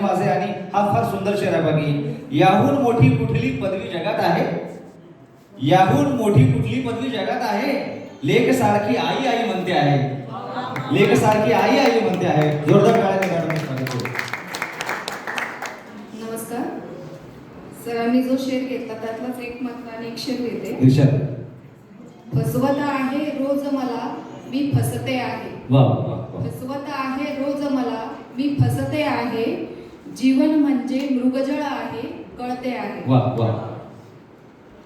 आहे माझे आणि हा फार सुंदर शेर आहे बाकी. याहून मोठी कुठली पदवी जगात आहे? याहून मोठी कुठली पदवी जगात आहे? लेख सारखी आई आई म्हणते आहे. लेख सारखी आई आई म्हणते आहे. जोरदार करू. नमस्कार. सरांनी जो शेर घेतला त्यातलाच एक मात्र एक शेर घेते. फसवत आहे रोज मला मी फसते आहे. वा वा वा वा. फसवत आहे रोज मला मी फसते आहे जीवन म्हणजे मृगजळ आहे कळते आहे. वा वा.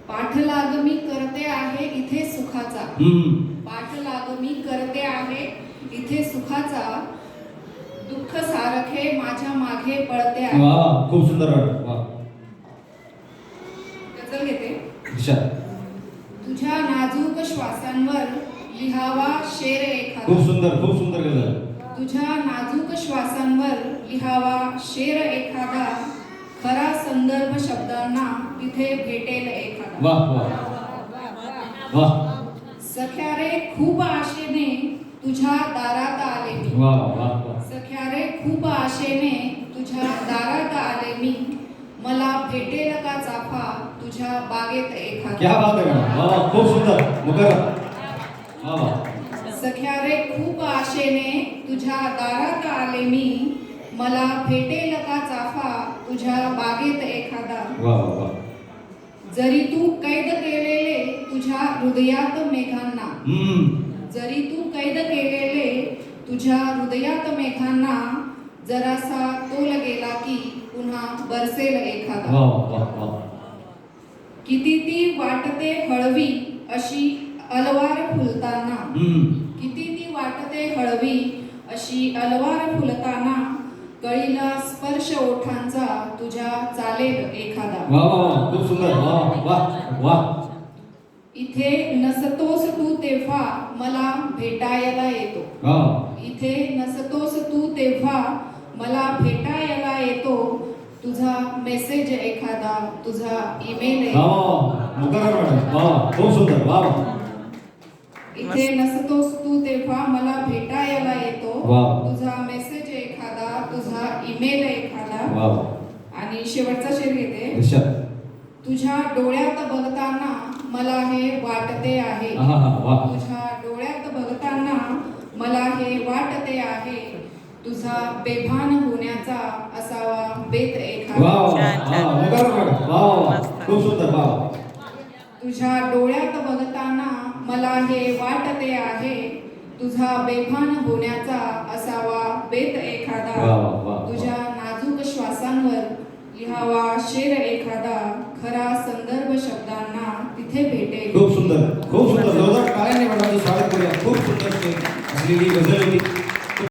पाठलाग मी करते आहे इथे सुखाचा. पाठलाग मी करते आहे इथे सुखाचा. दुःख सारखे माझ्या मागे पळते आहे. वा. खूप सुंदर वा. घेते. तुझ्या नाजूक श्वासांवर लिहावा शेर खूप एखादा सुंदर खूप सुंदर गजल. तुझ्या नाजूक श्वासांवर लिहावा शेर एखादा खरा संदर्भ शब्दांना तिथे भेटेल एखादा. सख्या रे खूप आशेने तुझ्या दारात आले मी. सख्या रे खूप आशेने तुझ्या दारात आले मी. मला भेटेल का चाफा तुझ्या बागेत एखादा? क्या बात खूप सुंदर. मुकर. सख्या रे खूप आशेने तुझ्या दारात आले मी. मला भेटेल का चाफा तुझ्या बागेत एखादा? जरी तू कैद केलेले तुझ्या हृदयात मेघांना. जरी तू कैद केलेले तुझ्या हृदयात मेघांना जरासा तोल गेला की पुन्हा बरसेल एखादा. किती ती वाटते हळवी अशी अलवार फुलताना. किती ती वाटते हळवी अशी अलवार फुलताना. कळीला स्पर्श ओठांचा तुझ्या चालेल एखादा. वा वा वा खूप सुंदर. वा वा वा इथे नसतोस तू तेव्हा मला भेटायला येतो. वा इथे नसतोस तू तेव्हा मला भेटायला येतो. तुझा मेसेज एखादा तुझा ईमेल वा वा मुकर मॅडम. वा वा. खूप सुंदर. वा वा. इथे नसतोस तू तेव्हा मला भेटायला येतो. तुझा मेसेज ईमेल एखादा वा वा आणि शेवटचा शेर घेते तुझ्या डोळ्यात बघताना मला हे वाटते आहे. हा हा वा. तुझ्या डोळ्यात बघताना मला हे वाटते आहे. तुझा बेभान होण्याचा असावा बेत एखादा. तुझ्या डोळ्यात बघताना मला हे वाटते आहे. तुझा बेभान होण्याचा असावा बेत एखादा वा वा वा तुझ्या नाजूक श्वासांवर लिहावा शेर एखादा खरा संदर्भ शब्दांना तिथे भेटेल. खूप सुंदर खूप सुंदर. जोरदार टाळ्याने मॅडमचं स्वागत करूया खूप सुंदर असलेली गझल होती.